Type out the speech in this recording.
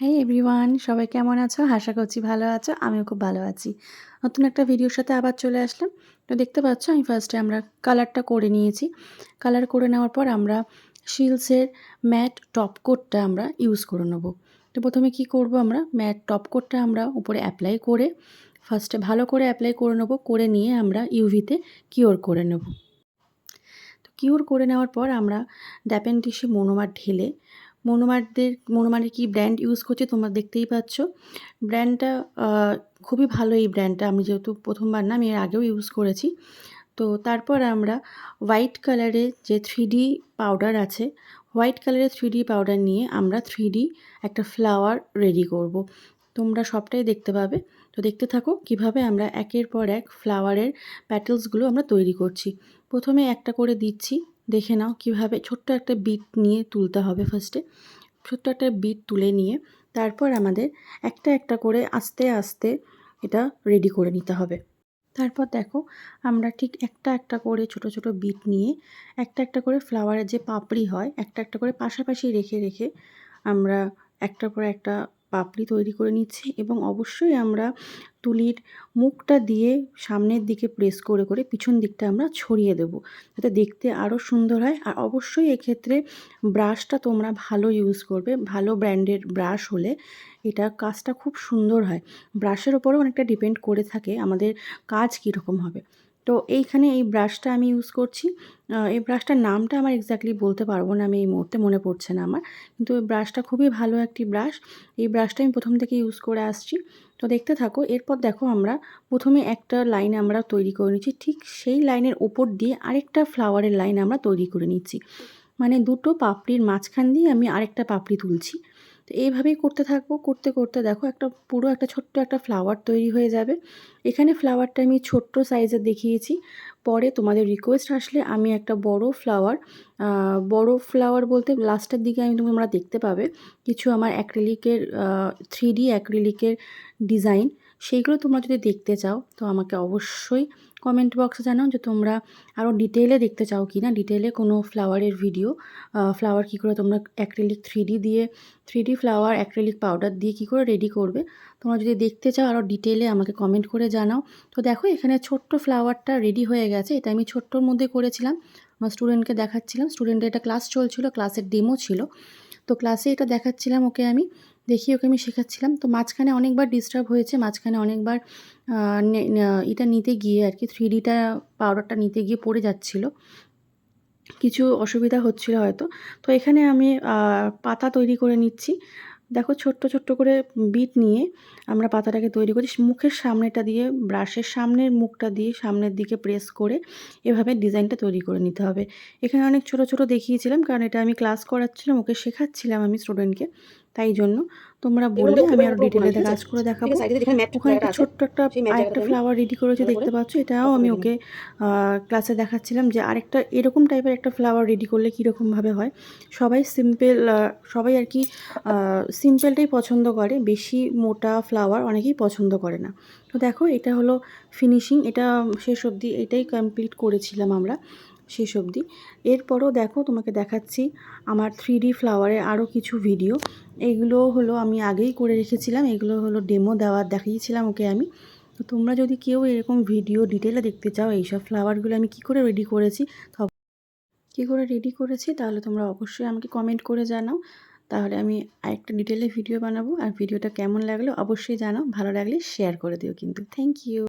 হ্যাঁ এভরিওয়ান সবাই কেমন আছো? আশা করছি ভালো আছো, আমিও খুব ভালো আছি। নতুন একটা ভিডিওর সাথে আবার চলে আসলাম। তো দেখতে পাচ্ছ, আমি ফার্স্টে আমরা কালারটা করে নিয়েছি। কালার করে নেওয়ার পর আমরা শিলসের ম্যাট টপ কোটটা আমরা ইউজ করে নেব। তো প্রথমে কি করব আমরা? ম্যাট টপ কোটটা আমরা উপরে অ্যাপ্লাই করে ফার্স্টে ভালো করে অ্যাপ্লাই করে নেব, করে নিয়ে আমরা ইউভিতে কিওর করে নেব। তো কিওর করে নেওয়ার পর আমরা ড্যাপেন্টিসে মনোমার ঢেলে মনোমারদের, মনোমারের কি ব্র্যান্ড ইউজ করছে তোমরা দেখতেই পাচ্ছ। ব্র্যান্ডটা খুবই ভালো এই ব্র্যান্ডটা আমি যেহেতু প্রথমবার না, আমি এর আগেও ইউজ করেছি। তো তারপর আমরা হোয়াইট কালারের যে থ্রি পাউডার আছে হোয়াইট কালারের থ্রি পাউডার নিয়ে আমরা থ্রি একটা ফ্লাওয়ার রেডি করব। তোমরা সবটাই দেখতে পাবে। তো দেখতে থাকো কীভাবে আমরা একের পর এক ফ্লাওয়ারের প্যাটেলসগুলো আমরা তৈরি করছি। প্রথমে একটা করে দিচ্ছি। দেখে নাও কীভাবে ছোট্ট একটা বিট নিয়ে তুলতে হবে ফার্স্টে ছোট্ট একটা বিট তুলে নিয়ে তারপর আমাদের একটা একটা করে আস্তে আস্তে এটা রেডি করে নিতে হবে। তারপর দেখো আমরা ঠিক একটা একটা করে ছোট ছোট বিট নিয়ে একটা একটা করে ফ্লাওয়ারের যে পাপড়ি হয় একটা একটা করে পাশাপাশি রেখে রেখে আমরা একটার পর একটা পাপড়ি তৈরি করে নিচ্ছি এবং অবশ্যই আমরা তুলির মুখটা দিয়ে সামনের দিকে প্রেস করে করে পিছন দিকটা আমরা ছড়িয়ে দেব যাতে দেখতে আরও সুন্দর হয়। আর অবশ্যই এক্ষেত্রে ব্রাশটা তোমরা ভালো ইউজ করবে, ভালো ব্র্যান্ডের ব্রাশ হলে এটা কাজটা খুব সুন্দর হয়। ব্রাশের ওপরেও অনেকটা ডিপেন্ড করে থাকে আমাদের কাজ কীরকম হবে। তো এইখানে এই ব্রাশটা আমি ইউজ করছি। এই ব্রাশটার নামটা আমার এক্স্যাক্টলি বলতে পারব না, আমি এই মুহূর্তে মনে পড়ছে না আমার। কিন্তু এই ব্রাশটা খুবই ভালো একটি ব্রাশ এই ব্রাশটা আমি প্রথম থেকে ইউজ করে আসছি। তো দেখতে থাকো, এরপর দেখো আমরা প্রথমে একটা লাইন আমরা তৈরি করে নিচ্ছি। ঠিক সেই লাইনের ওপর দিয়ে আরেকটা ফ্লাওয়ারের লাইন আমরা তৈরি করে নিচ্ছি। মানে দুটো পাপড়ির মাঝখান দিয়ে আমি আরেকটা পাপড়ি তুলছি। তো এইভাবেই করতে থাকব। করতে করতে দেখো একটা পুরো একটা ছোট্ট একটা ফ্লাওয়ার তৈরি হয়ে যাবে। এখানে ফ্লাওয়ারটা আমি ছোট্ট সাইজের দেখিয়েছি। পরে তোমাদের রিকোয়েস্ট আসলে আমি একটা বড় ফ্লাওয়ার বড় ফ্লাওয়ার বলতে লাস্টের দিকে আমি তোমরা দেখতে পাবে কিছু আমার অ্যাক্রিলিকের থ্রি ডি অ্যাক্রিলিকের ডিজাইন সেইগুলো তোমরা যদি দেখতে চাও, তো আমাকে অবশ্যই কমেন্ট বক্সে জানাও যে তোমরা আরও ডিটেলে দেখতে চাও কি না ডিটেলে কোনো ফ্লাওয়ারের ভিডিও ফ্লাওয়ার কী করে তোমরা অ্যাক্রিলিক থ্রি দিয়ে থ্রি ফ্লাওয়ার অ্যাক্রিলিক পাউডার দিয়ে কী করে রেডি করবে। তোমরা যদি দেখতে চাও আরও ডিটেলে আমাকে কমেন্ট করে জানাও। তো দেখো, এখানে ছোট্ট ফ্লাওয়ারটা রেডি হয়ে গেছে। এটা আমি ছোট্টর মধ্যে করেছিলাম। আমার স্টুডেন্টকে দেখাচ্ছিলাম। স্টুডেন্টের একটা ক্লাস চলছিল ক্লাসের ডেমো ছিল। তো ক্লাসে এটা দেখাচ্ছিলাম ওকে আমি। দেখি ওকে আমি শেখাচ্ছিলাম। তো মাঝখানে অনেকবার ডিস্টার্ব হয়েছে। মাঝখানে অনেকবার এটা নিতে গিয়ে আর কি থ্রি ডিটা পাউডারটা নিতে গিয়ে পড়ে যাচ্ছিল। কিছু অসুবিধা হচ্ছিল হয়তো। তো এখানে আমি পাতা তৈরি করে নিচ্ছি। দেখো ছোট্ট ছোট্ট করে বিট নিয়ে আমরা পাতাটাকে তৈরি করি। মুখের সামনেটা দিয়ে, ব্রাশের সামনের মুখটা দিয়ে সামনের দিকে প্রেস করে এভাবে ডিজাইনটা তৈরি করে নিতে হবে। এখানে অনেক ছোট ছোট দেখিয়েছিলাম, কারণ এটা আমি ক্লাস করাচ্ছিলাম, ওকে শেখাচ্ছিলাম আমি স্টুডেন্টকে তাই জন্য তোমরা বললে আমি আরও ডিটেলে কাজ করে দেখাবো। ওখানে একটা ছোট্ট একটা আরেকটা ফ্লাওয়ার রেডি করেছে দেখতে পাচ্ছ? এটাও আমি ওকে ক্লাসে দেখাচ্ছিলাম যে আরেকটা এরকম টাইপের একটা ফ্লাওয়ার রেডি করলে কীরকমভাবে হয়। সবাই সিম্পল সবাই আর কি সিম্পলটাই পছন্দ করে বেশি মোটা ফ্লাওয়ার অনেকেই পছন্দ করে না। তো দেখো এটা হলো ফিনিশিং এটা শেষ অবধি এটাই কমপ্লিট করেছিলাম আমরা। শেষ অবধি। এরপরও দেখো তোমাকে দেখাচ্ছি আমার থ্রি ডি ফ্লাওয়ারের আরও কিছু ভিডিও এগুলো হলো আমি আগেই করে রেখেছিলাম, এগুলো হলো ডেমো দেওয়ার, দেখিয়েছিলাম, ওকে আমি। তো তোমরা যদি কেউ এরকম ভিডিও ডিটেলে দেখতে চাও, এইসব ফ্লাওয়ারগুলো আমি কি করে রেডি করেছি কী করে রেডি করেছি, তাহলে তোমরা অবশ্যই আমাকে কমেন্ট করে জানাও। তাহলে আমি আরেকটা ডিটেলে ভিডিও বানাবো, আর ভিডিওটা কেমন লাগল অবশ্যই জানাও, ভালো লাগলে শেয়ার করে দিও কিন্তু। Thank you